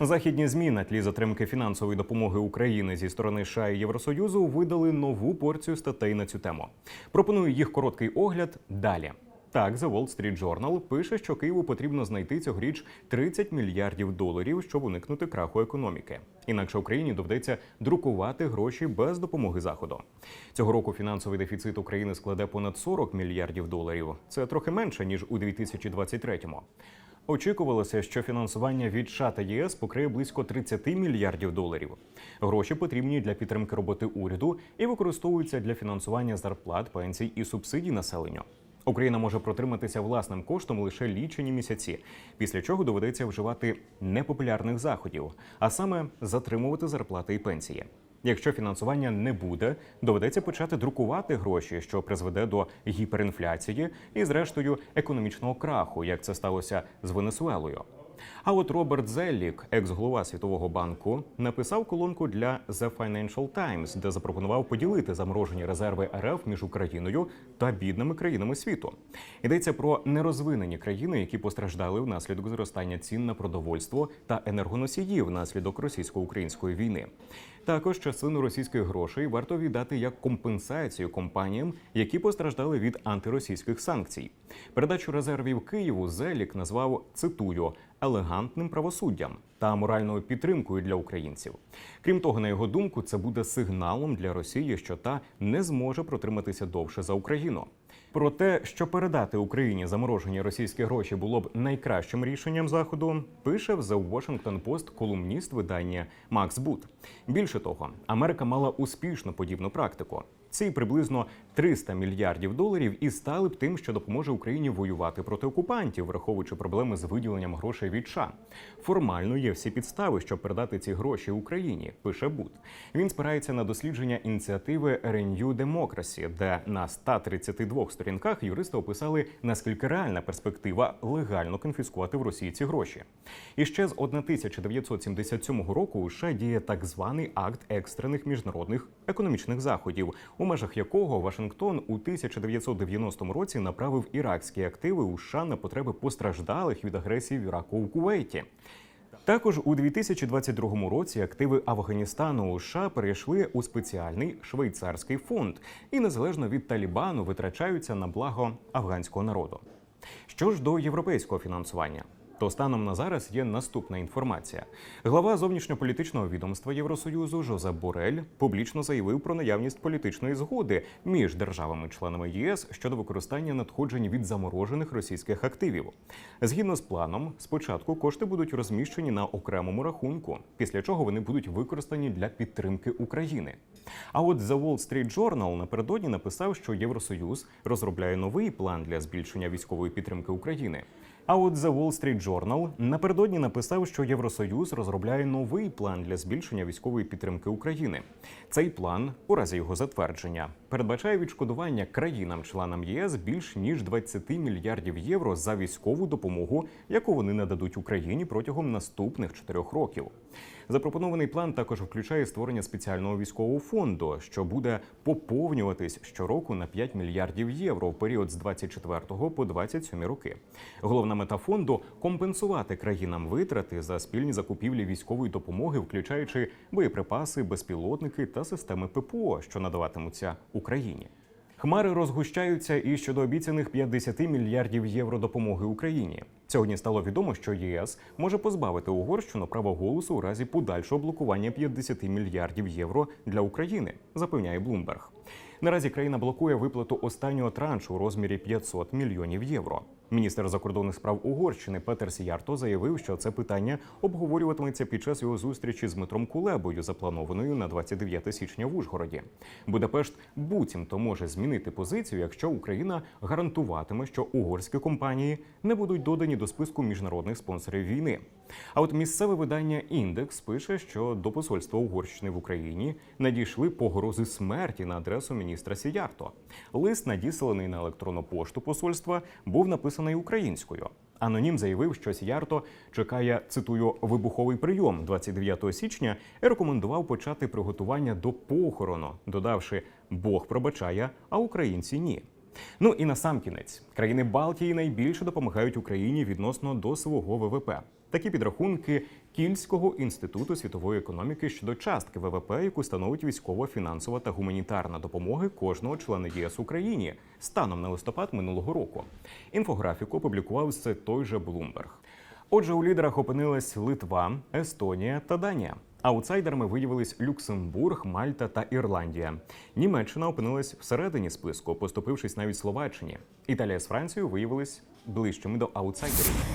Західні змі на тлі затримки фінансової допомоги України зі сторони США і Євросоюзу видали нову порцію статей на цю тему. Пропоную їх короткий огляд далі. Так, The Wall Street Journal пише, що Києву потрібно знайти цьогоріч 30 мільярдів доларів, щоб уникнути краху економіки. Інакше Україні доведеться друкувати гроші без допомоги заходу. Цього року фінансовий дефіцит України складе понад 40 мільярдів доларів. Це трохи менше ніж у 2023-му. Очікувалося, що фінансування від США та ЄС покриє близько 30 мільярдів доларів. Гроші потрібні для підтримки роботи уряду і використовуються для фінансування зарплат, пенсій і субсидій населенню. Україна може протриматися власним коштом лише лічені місяці, після чого доведеться вживати непопулярних заходів, а саме затримувати зарплати і пенсії. Якщо фінансування не буде, доведеться почати друкувати гроші, що призведе до гіперінфляції і, зрештою, економічного краху, як це сталося з Венесуелою. А от Роберт Зеллік, екс-голова Світового банку, написав колонку для The Financial Times, де запропонував поділити заморожені резерви РФ між Україною та бідними країнами світу. Йдеться про нерозвинені країни, які постраждали внаслідок зростання цін на продовольство та енергоносії внаслідок російсько-української війни. Також частину російських грошей варто віддати як компенсацію компаніям, які постраждали від антиросійських санкцій. Передачу резервів Києву Зелік назвав цитую елегантним правосуддям та моральною підтримкою для українців. Крім того, на його думку, це буде сигналом для Росії, що та не зможе протриматися довше за Україну. Про те, що передати Україні заморожені російські гроші було б найкращим рішенням заходу, пише в The Washington Post колумніст видання Макс Бут. Більше того, Америка мала успішну подібну практику. Ці приблизно 300 мільярдів доларів і стали б тим, що допоможе Україні воювати проти окупантів, враховуючи проблеми з виділенням грошей від США. Формально є всі підстави, щоб передати ці гроші Україні. Пише Бут. Він спирається на дослідження ініціативи Renew Democracy, де на 132 сторінках юристи описали наскільки реальна перспектива легально конфіскувати в Росії ці гроші. І ще з 1977 року у США діє так званий акт екстрених міжнародних економічних заходів, у межах якого Вашингтон у 1990 році направив іракські активи у США на потреби постраждалих від агресії в Іраку у Кувейті. Також у 2022 році активи Афганістану у США перейшли у спеціальний швейцарський фонд і незалежно від Талібану витрачаються на благо афганського народу. Що ж до європейського фінансування? То станом на зараз є наступна інформація. Глава зовнішньополітичного відомства Євросоюзу Жозеп Борель публічно заявив про наявність політичної згоди між державами-членами ЄС щодо використання надходжень від заморожених російських активів. Згідно з планом, спочатку кошти будуть розміщені на окремому рахунку, після чого вони будуть використані для підтримки України. А от The Wall Street Journal напередодні написав, що Євросоюз розробляє новий план для збільшення військової підтримки України. А от The Wall Street Journal напередодні написав, що Євросоюз розробляє новий план для збільшення військової підтримки України. Цей план, у разі його затвердження, передбачає відшкодування країнам-членам ЄС більш ніж 20 мільярдів євро за військову допомогу, яку вони нададуть Україні протягом наступних чотирьох років. Запропонований план також включає створення спеціального військового фонду, що буде поповнюватись щороку на 5 мільярдів євро в період з 24 по 27 роки. Головна мета фонду компенсувати країнам витрати за спільні закупівлі військової допомоги, включаючи боєприпаси, безпілотники та системи ППО, що надаватимуться Україні. Хмари розгущаються і щодо обіцяних 50 мільярдів євро допомоги Україні. Сьогодні стало відомо, що ЄС може позбавити Угорщину права голосу у разі подальшого блокування 50 мільярдів євро для України, запевняє Блумберг. Наразі країна блокує виплату останнього траншу у розмірі 500 мільйонів євро. Міністр закордонних справ Угорщини Петер Сіярто заявив, що це питання обговорюватиметься під час його зустрічі з Дмитром Кулебою, запланованою на 29 січня в Ужгороді. Будапешт буцімто може змінити позицію, якщо Україна гарантуватиме, що угорські компанії не будуть додані до списку міжнародних спонсорів війни. А от місцеве видання індекс пише, що до посольства Угорщини в Україні надійшли погрози смерті на адресу міністра Сіярто. Лист, надісланий на електронну пошту посольства, був написаний українською. Анонім заявив, що Сіярто чекає цитую вибуховий прийом 29 січня і рекомендував почати приготування до похорону, додавши Бог пробачає, а українці ні. Ну і на сам кінець країни Балтії найбільше допомагають Україні відносно до свого ВВП. Такі підрахунки Кільського інституту світової економіки щодо частки ВВП, яку становить військова, фінансова та гуманітарна допомоги кожного члена ЄС Україні станом на листопад минулого року. Інфографіку опублікував це той же Блумберг. Отже, у лідерах опинились Литва, Естонія та Данія. Аутсайдерами виявились Люксембург, Мальта та Ірландія. Німеччина опинилась всередині списку, поступившись навіть Словаччині. Італія з Францією виявились ближчими до аутсайдерів.